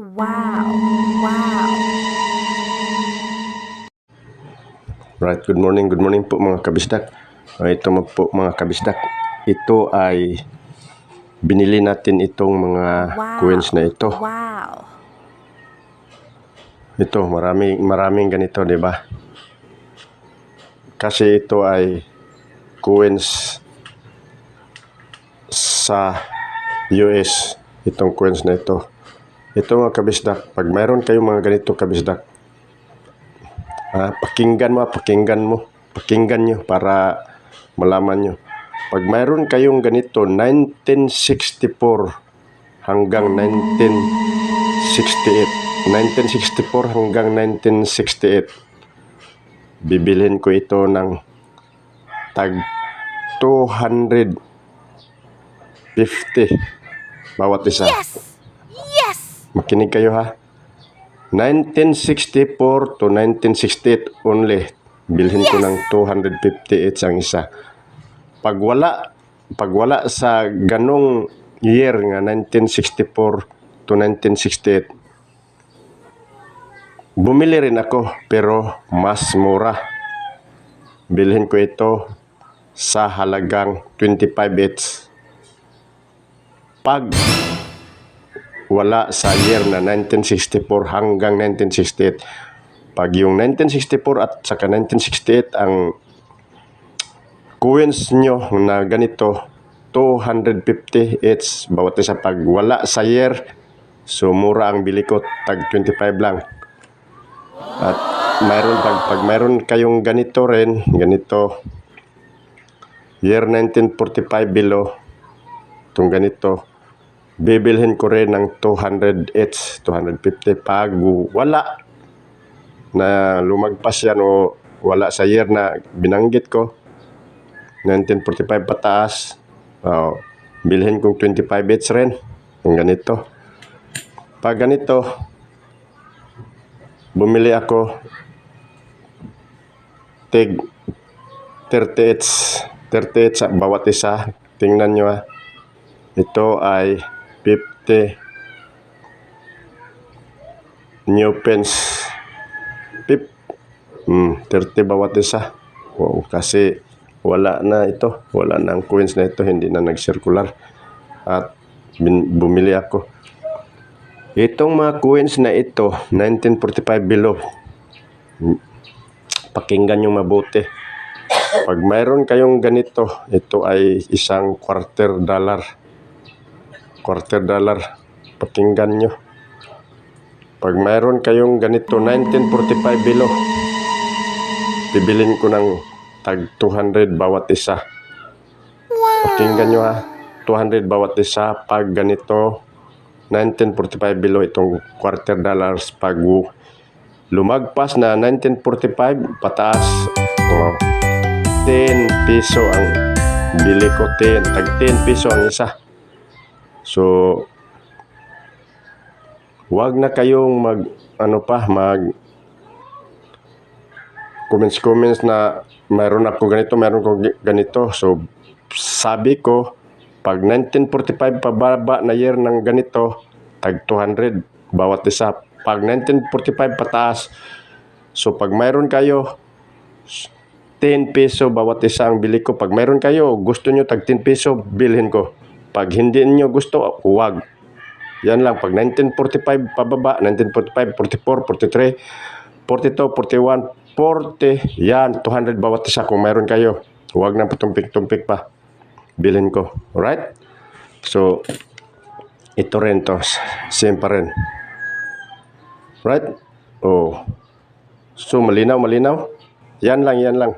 Wow. Wow. Right, good morning, good morning po mga kabisdak. Ah, ito po mga kabisdak. Ito ay binili natin itong mga Wow. coins na ito. Wow. Ito, maraming maraming ganito, 'di ba? Kasi ito ay coins sa US, itong coins na ito. Ito mga kabisdak, pag mayroon kayong mga ganito kabisdak, ah, pakinggan mo, pakinggan mo, pakinggan nyo para malaman nyo. Pag mayroon kayong ganito, 1964 hanggang 1968, 1964 hanggang 1968, bibilhin ko ito ng tag 250 bawat isa. Yes. Yes. Makinig kayo ha. 1964 to 1968 only. Bilhin ko ng 250 each ang isa. Pag wala, pag wala sa ganong year nga 1964 to 1968, bumili rin ako pero mas mura. Bilhin ko ito sa halagang 25 each. Pag wala sa year na 1964 hanggang 1968. Pag yung 1964 at saka 1968 ang coins nyo na ganito 250 each bawat isa pag wala sa year so mura ang bili ko tag 25 lang at mayroon pag, pag mayroon kayong ganito rin ganito year 1945 below itong ganito bibilhin ko rin ng 200 each, 250 pag wala na lumagpas yan o wala sa year na binanggit ko. 1945 pataas. Oh, bilhin kong 25 each rin yung ganito. Pag ganito bumili ako tig 30 each 30 each sa bawat isa. Tingnan nyo ah. Ito ay 50 new pence. Pip. Hmm, 30 bawat isa. Wow, kasi wala na ito. Wala na ang coins na ito. Hindi na nag-circular. At bumili ako. Itong mga coins na ito, 1945 below. hmm, Pakinggan nyo mabuti. Pag mayroon kayong ganito, ito ay isang quarter dollar quarter dollar. Pakinggan nyo. Pag mayroon kayong ganito, 1945 below, bibilin ko ng tag 200 bawat isa. Pakinggan nyo ha. 200 bawat isa pag ganito, 1945 below itong quarter dollars pag lumagpas na 1945 pataas oh, 10 piso ang bili ko 10 tag 10 piso ang isa So, wag na kayong mag, ano pa, mag comments comments na mayroon ako ganito, mayroon ko ganito. So, sabi ko, pag 1945 pababa na year ng ganito, tag 200 bawat isa. Pag 1945 pataas, so pag mayroon kayo, 10 peso bawat isa ang bili ko. Pag mayroon kayo, gusto nyo tag 10 peso, bilhin ko. Pag hindi nyo gusto, huwag. Yan lang. Pag 1945 pababa, 1945, 44, 43, 42, 41, 40, yan, 200 bawat isa kung mayroon kayo. Huwag na patumpik-tumpik pa. Bilhin ko. Alright? So, ito rin to. Same pa rin. Right? Oh. So, malinaw, malinaw? Yan lang, yan lang.